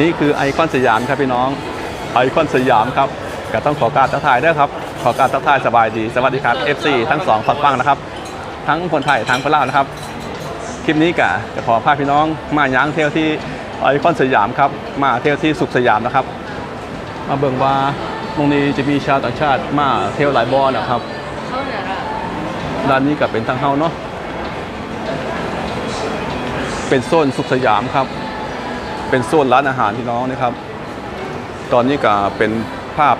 นี่คือไอคอนสยามครับพี่น้อง ไอคอนสยามครับก็ต้องขอการทักทายด้วยครับ ขอการทักทายสบายดี สวัสดีครับ FC ทั้งสองฝั่งฟังนะครับ ทั้งคนไทยทั้งคนลาวนะครับ คลิปนี้กะจะขอพาพี่น้องมาย้างเที่ยวที่ไอคอนสยามครับ มาเที่ยวที่สุขสยามนะครับ มาเบิ่งว่าตรงนี้จะมีชาวต่างชาติมาเที่ยวหลายบอนะครับด้านนี้ก็เป็นทางเฮาเนาะ เป็นโซนสุขสยามครับ เป็นโซนร้านอาหารพี่น้องนะครับ ตอนนี้ก็เป็นภาพ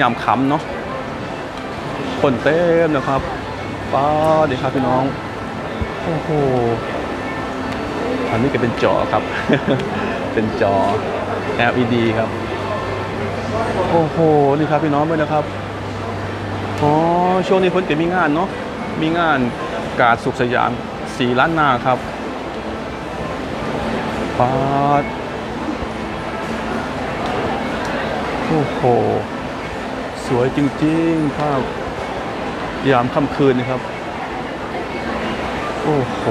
ยามค่ำเนาะคนเต็มนะครับป้าดีครับพี่น้องโอ้โหอันนี้ก็เป็นจอครับ เป็นจอ LED ครับ โอ้โหนี่ครับพี่น้องด้วยนะครับอ๋อช่วงนี้เพ้นเก็มีงานเนาะมีงานกาดสุขสยามสีล้านนาครับปาด โอ้โห สวยจริงๆภาพยามค่ำคืนนะครับ โอ้โห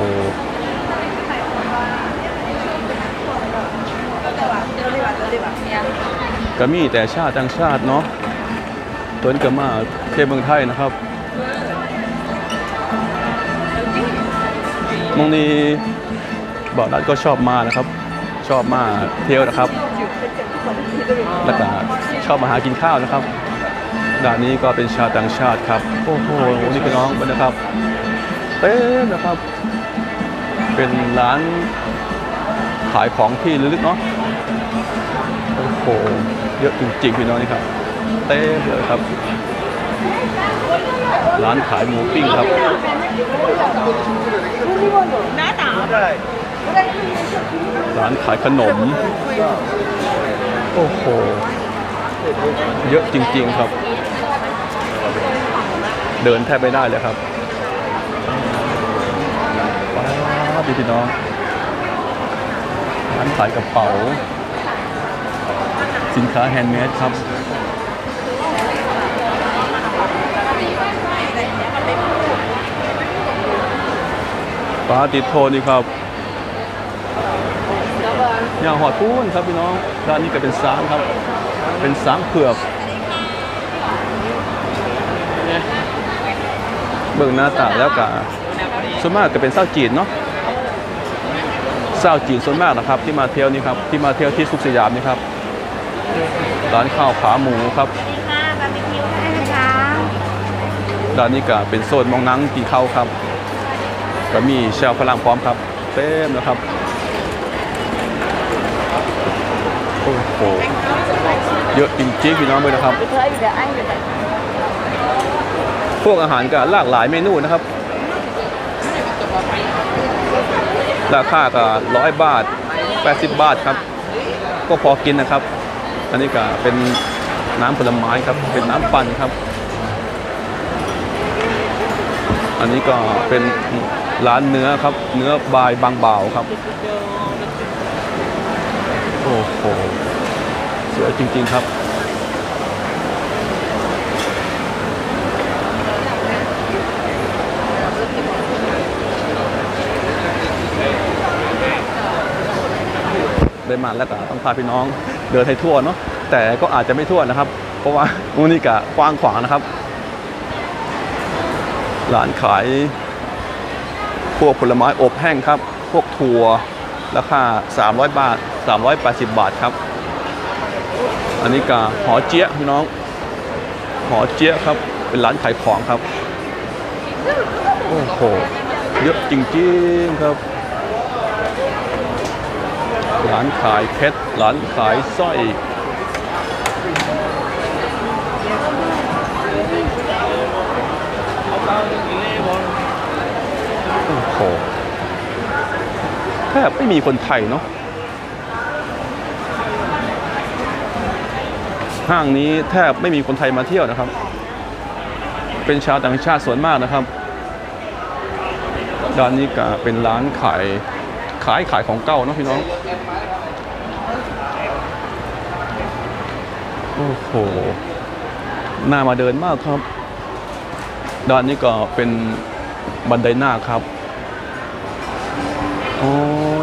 ก็มีแต่ชาติต่างชาติเนาะตัวนี้ก็มาเที่ยวเมืองไทยนะครับมองนี้บอกรัดก็ชอบมานะครับ ชอบมาเที่ยวนะครับแล้วก็ ชอบมาหากินข้าวนะครับด่านนี้ก็เป็นชาวต่างชาติครับโอ้โหนี่เป็นน้องนะครับเต็มนะครับ เป็นร้านขายของที่ลึกเนาะโอ้โหเยอะจริงๆพี่น้องนี่ครับ เต็มเลยครับ ร้านขายหมูปิ้งครับร้านขายขนม โอ้โห เยอะจริง ๆ ครับ เดินแทบไม่ได้เลยครับว้าวดีพี่น้องร้านขายกระเป๋า สินค้าแฮนด์เมดครับปลาติดโทนี่ครับอย่างหอดพูนครับพี่น้อง ด้านนี้ก็เป็นสางครับ เป็นสางเผือกเบิ่งหน้าตาแล้วก็ส่วนมากก็เป็นเศร้าจีนเนาะเศร้าจีนส่วนมากนะครับ ที่มาเที่ยวนี่ครับที่มาเที่ยวที่สุขสยามนี่ครับร้านข้าวขาหมูครับค่ะบาร์บีคิวได้เลยค่ะด้านนี้ก็เป็นโซนมองหนังกินข้าวครับ ก็มีแชลฝรั่งพร้อมครับเต็มนะครับโอ้โห เยอะจริงๆพี่น้องเลยนะครับไปเถอะอยู่เดี๋ยวไอ้อยู่แต่พวกอาหารก็หลากหลายเมนูนะครับ ราคาก็ร้อยบาท 80 บาทครับ ก็พอกินนะครับ อันนี้ก็เป็นน้ำผลไม้ครับ เป็นน้ำปั่นครับ อันนี้ก็เป็นร้านเนื้อครับ เนื้อบายบางบ่าวครับ โอ้โห สวยจริง ๆ ครับได้มาแล้วก็ต้องพาพี่น้องเดินให้ทั่วเนาะแต่ก็อาจจะไม่ทั่วนะครับ เพราะว่ามูนี่กะกว้างขวางนะครับร้านขายพวกผลไม้อบแห้งครับ พวกถั่วราคา 300 บาท 380 บาทครับ อันนี้กะหอเจี๊ยพี่น้อง หอเจี๊ยครับ เป็นร้านขายของครับ โอ้โห เยอะจริงๆครับ ร้านขายเพชร ร้านขายสร้อยโอ้โหแทบไม่มีคนไทยเนาะ ห้างนี้แทบไม่มีคนไทยมาเที่ยวนะครับ เป็นชาวต่างชาติส่วนมากนะครับด้านนี้ก็เป็นร้านขายขายขายของเก่าเนาะพี่น้อง โอ้โห น่ามาเดินมากครับ ด้านนี้ก็เป็นบันไดหน้าครับอ๋อ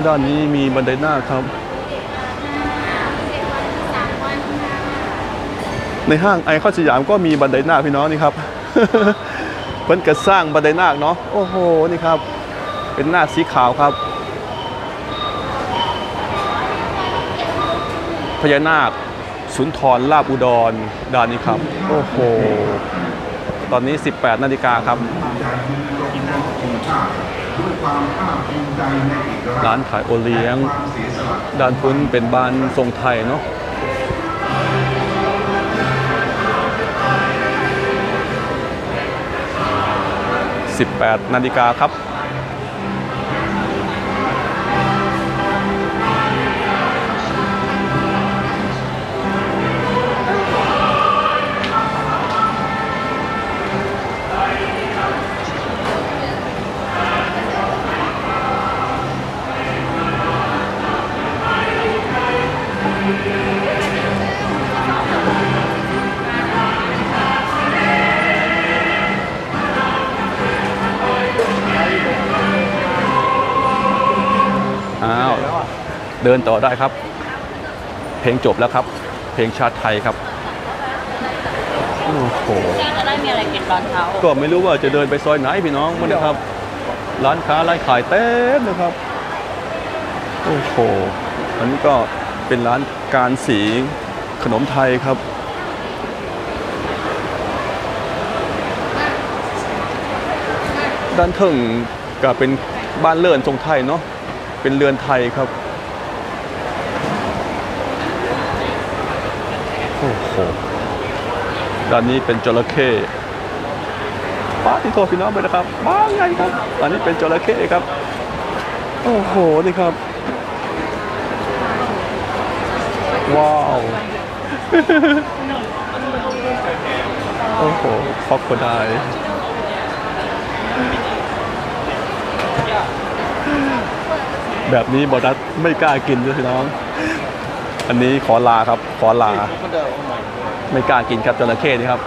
ด้านนี้มีบันไดหน้าครับ ในห้างไอคอนสยามก็มีบันไดนาคพี่น้องนี่ครับเพิ่นก็สร้างบันไดนาคเนาะโอ้โหนี่ครับ เป็นหน้าสีขาวครับพญานาคสุนทรลาบอุดรด้านนี้ครับ โอ้โห ตอนนี้ 18 นาฬิกาครับร้านขายโอเลี้ยง ด้านพุ้นเป็นบ้านทรงไทยเนาะ 18 นาฬิกาครับ เดินต่อได้ครับ เพลงจบแล้วครับ เพลงชาติไทยครับโอ้โหจะได้มีอะไรกินตอนเช้าก็ไม่รู้ว่าจะเดินไปซอยไหนพี่น้องมันนะครับ ร้านค้าร้านขายเต็มนะครับโอ้โหอันนี้ก็เป็นร้านการสีขนมไทยครับด้านเทิงก็เป็นบ้านเรือนทรงไทยเนาะเป็นเรือนไทยครับ โหด้านนี้เป็นจระเข้ป้าที่โทรพี่น้องไปนะครับบ้าไงครับอันนี้เป็นจระเข้ครับ โอ้โหนี่ครับ ว้าวโอ้โหฟอกโคได้แบบนี้บอดัสไม่กล้ากินด้วยพี่น้อง อันนี้ขอลาครับ ขอลา ไม่กล้ากินครับจระเข้นี่ครับ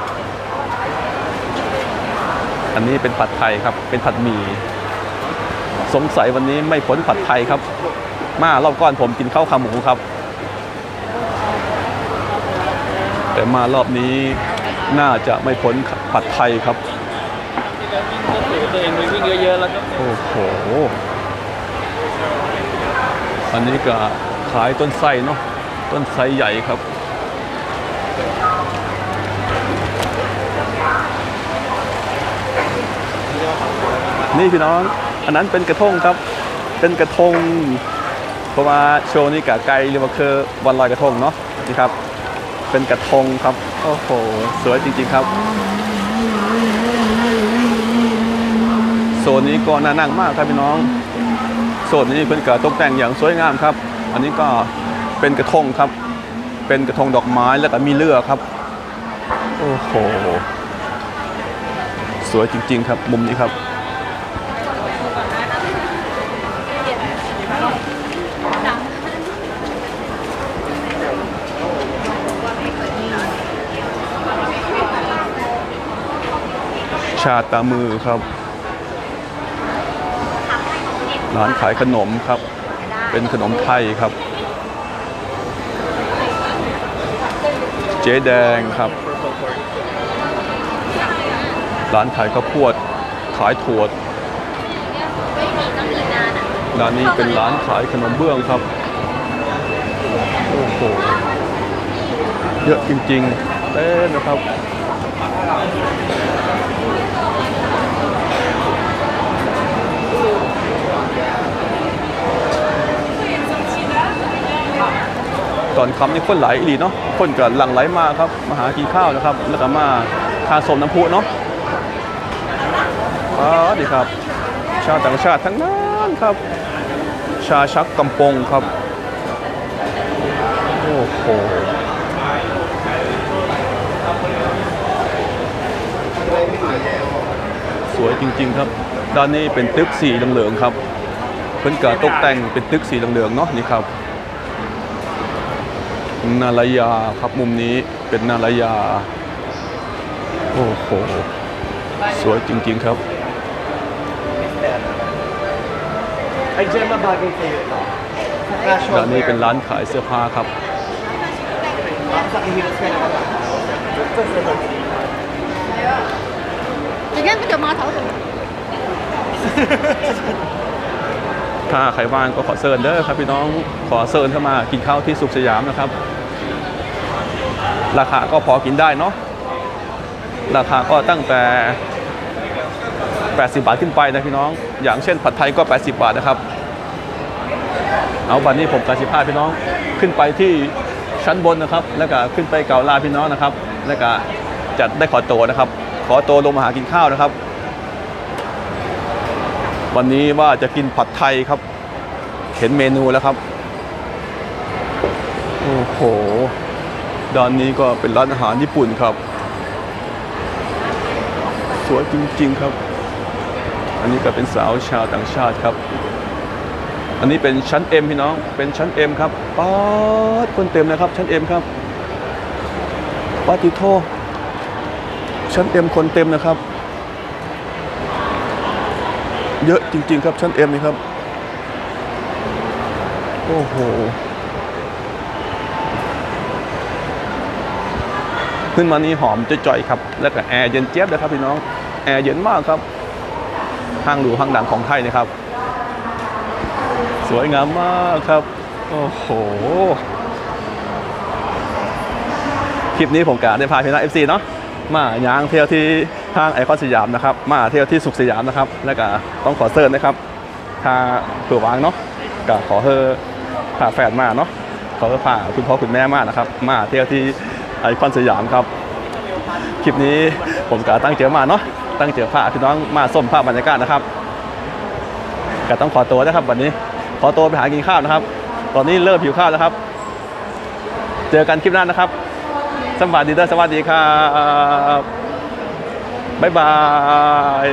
อันนี้เป็นผัดไทยครับ เป็นผัดหมี่สงสัยวันนี้ไม่พ้นผัดไทยครับ มารอบก่อนผมกินข้าวขาหมูครับ แต่มารอบนี้น่าจะไม่พ้นผัดไทยครับตัวเองไปวิ่งเยอะๆแล้วก็โอ้โหอันนี้ก็ขายต้นไทรเนาะ ต้นไทรใหญ่ครับ นี่พี่น้อง อันนั้นเป็นกระทงครับ เป็นกระทงเพราะว่าโชว์นี้กับไกลหรือว่าคือวันลอยกระทงเนาะนี่ครับ เป็นกระทงครับโอ้โหสวยจริง ๆครับโซนนี้ก็น่านั่งมากครับพี่น้องโซนนี้เป็นกระตกแต่งอย่างสวยงามครับ อันนี้ก็ เป็นกระทงครับ เป็นกระทงดอกไม้แล้วก็มีเรือครับ โอ้โห สวยจริง ๆ ครับ มุมนี้ครับ ชาตามือครับ ร้านขายขนมครับ เป็นขนมไทยครับ เจ๊แดงครับ ร้านขายข้าวโพดขายถั่วร้านนี้เป็นร้านขายขนมเบื้องครับ โอ้โห เยอะจริงๆเต้นนะครับ ตอนคำนี่คนไหลอีหลีเนาะคนก็หลั่งไหลมาครับมาหากินข้าวนะครับ แล้วก็มาทานสมน้ำพุเนาะอ๋อดีครับ ชาวต่างชาติทั้งนั้นครับ ชาชักกำปงครับ โอ้โหสวยจริง ๆ ครับ ด้านนี้เป็นตึกสีเหลืองๆครับ เพิ่นก็ตกแต่งเป็นตึกสีเหลืองๆเนาะนี่ครับ นารายาครับมุมนี้เป็นนารายา โอ้โห สวยจริง ๆ ครับ Ay, dyan mabagay sa'yo ito. Sa casual ร้านนี้เป็นร้านขายเสื้อผ้าครับ Sa kihilos ka naman. 这是很奇怪。你看这个码头怎么？ ถ้าใครว่างก็ขอเชิญเด้อครับพี่น้องขอเชิญเข้ามากินข้าวที่สุขสยามนะครับ ราคาก็พอกินได้เนาะราคาก็ตั้งแต่ 80 บาทขึ้นไปนะพี่น้อง อย่างเช่นผัดไทยก็ 80 บาทนะครับ เอาวันนี้ผมกาสิพาพี่น้องขึ้นไปที่ชั้นบนนะครับ แล้วก็ขึ้นไปเก่าลาพี่น้องนะครับ แล้วก็จัดได้ขอตัวนะครับ ขอตัวลงมาหากินข้าวนะครับ วันนี้ว่าจะกินผัดไทยครับ เห็นเมนูแล้วครับ โอ้โห ด้านนี้ก็เป็นร้านอาหารญี่ปุ่นครับ สวยจริงๆครับ อันนี้ก็เป็นสาวชาวต่างชาติครับ อันนี้เป็นชั้น M พี่น้อง เป็นชั้น M ครับป๊าดคนเต็มเลยครับชั้น M ครับปาติโทชั้น M คนเต็มนะครับ เยอะจริง ๆ ครับชั้น M นี่ครับ โอ้โห ขึ้นมานี่หอมจะจ่อยๆครับ แล้วก็แอร์เย็นเจี๊ยบเลยครับพี่น้อง แอร์เย็นมากครับ ห้างหรูห้างดังของไทยนะครับ สวยงามมากครับ โอ้โห คลิปนี้ผมกะได้พาพี่น้องเอฟซีเนาะ มาย่างเที่ยวที่ ห้างไอคอนสยามนะครับ มาเที่ยวที่สุขสยามนะครับ แล้วก็ต้องขอเซิร์นนะครับถ้าเผื่อวางเนาะก็ขอเธอพาแฟนมาเนาะขอเธอพาคุณพ่อคุณแม่มานะครับ มาเที่ยวที่ไอคอนสยามครับ คลิปนี้ผมก็ตั้งเจอมาเนาะตั้งเจอพาพี่น้องมาส้มภาพบรรยากาศนะครับก็ต้องขอตัวนะครับวันนี้ขอตัวไปหากินข้าวนะครับ ตอนนี้เริ่มหิวข้าวแล้วครับ เจอกันคลิปหน้านะครับสวัสดีเด้อสวัสดีครับ บ๊ายบาย